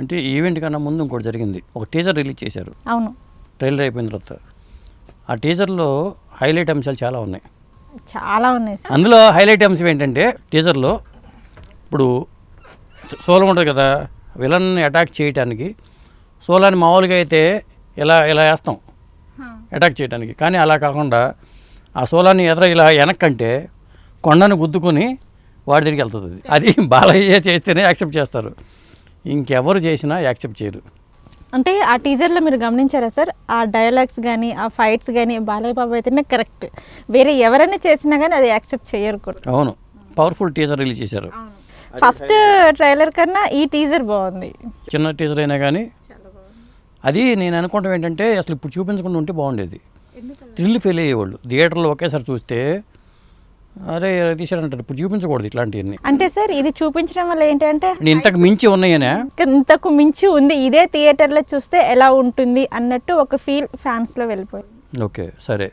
అంటే ఈవెంట్ కన్నా ముందు ఇంకోటి జరిగింది. ఒక టీజర్ రిలీజ్ చేశారు. అవును. ట్రైలర్ అయిపోయిన తర్వాత. ఆ టీజర్లో హైలైట్ అంశాలు చాలా ఉన్నాయి. చాలా ఉన్నాయి సార్. అందులో హైలైట్ అంశం ఏంటంటే టీజర్లో ఇప్పుడు సోలం ఉంటుంది కదా విలన్ని అటాక్ చేయటానికి సోలాన్ని మామూలుగా అయితే ఇలా ఇలా వేస్తాం? అటాక్ చేయడానికి కానీ అలా కాకుండా ఆ సోలాన్ని ఎదుర ఇలా వెనక్కంటే కొండను గుద్దుకొని వాడి దగ్గరికి వెళ్తుంది అది. అది బాలయ్య చేస్తేనే యాక్సెప్ట్ చేస్తారు. ఇంకెవరు చేసినా యాక్సెప్ట్ చేయరు. అంటే ఆ టీజర్లో మీరు గమనించారా సార్? ఆ డైలాగ్స్ కానీ ఆ ఫైట్స్ కానీ బాలయ్య బాబు అయితేనే కరెక్ట్. వేరే ఎవరైనా చేసినా కానీ అది యాక్సెప్ట్ చేయరు కూడా. అవును. పవర్ఫుల్ టీజర్ రిలీజ్ చేశారు. ఫస్ట్ ట్రైలర్ కన్నా ఈ టీజర్ బాగుంది. చిన్న టీజర్ అయినా కానీ అది నేను అనుకోవటం ఏంటంటే అసలు ఇప్పుడు చూపించకుండా ఉంటే బాగుండేది. థ్రిల్ ఫెయిల్ అయ్యేవాళ్ళు. థియేటర్లో ఒకేసారి చూస్తే అరే తీసారంటారు ఇప్పుడు చూపించకూడదు ఇట్లాంటివన్నీ. అంటే సార్ ఇది చూపించడం వల్ల ఏంటంటే నేను ఇంతకు మించి ఉన్నాయనే? ఇంతకు మించి ఉంది. ఇదే థియేటర్లో చూస్తే ఎలా ఉంటుంది అన్నట్టు ఒక ఫీల్ ఫ్యాన్స్లో వెళ్ళిపోయింది. ఓకే సరే.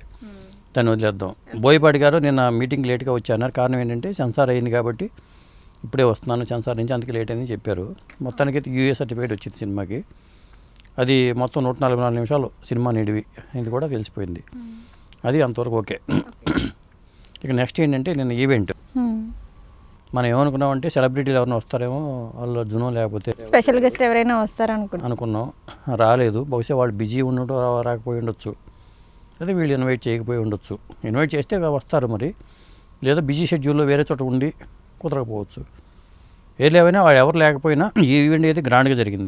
దాన్ని వదిలేద్దాం. బోయపాటి గారు నిన్న మీటింగ్ లేట్గా వచ్చాన్నారు కారణం ఏంటంటే సెన్సార్ అయింది కాబట్టి ఇప్పుడే వస్తున్నాను సెన్సార్ నుంచి అందుకే లేట్ అయిందని చెప్పారు. మొత్తానికి అయితే యూఏ సర్టిఫికేట్ వచ్చింది సినిమాకి. అది మొత్తం నూట నలభై నాలుగు నిమిషాలు సినిమా నిడివి. ఇది కూడా తెలిసిపోయింది. అది అంతవరకు ఓకే. ఇక నెక్స్ట్ ఏంటంటే నిన్న ఈవెంట్. మనం ఏమనుకున్నామంటే సెలబ్రిటీలు ఎవరైనా వస్తారేమో వాళ్ళు జునో లేకపోతే స్పెషల్ గెస్ట్ ఎవరైనా వస్తారనుకుంటా అనుకున్నాం. రాలేదు. బహుశా వాళ్ళు బిజీ ఉండటం రాకపోయి ఉండొచ్చు. లేదా వీళ్ళు ఇన్వైట్ చేయకపోయి ఉండొచ్చు. ఇన్వైట్ చేస్తే వస్తారు మరి. లేదా బిజీ షెడ్యూల్లో వేరే చోట ఉండి కుదరకపోవచ్చు. ఏది ఏమైనా వాళ్ళు ఎవరు లేకపోయినా ఈ ఈవెంట్ అయితే గ్రాండ్గా జరిగింది.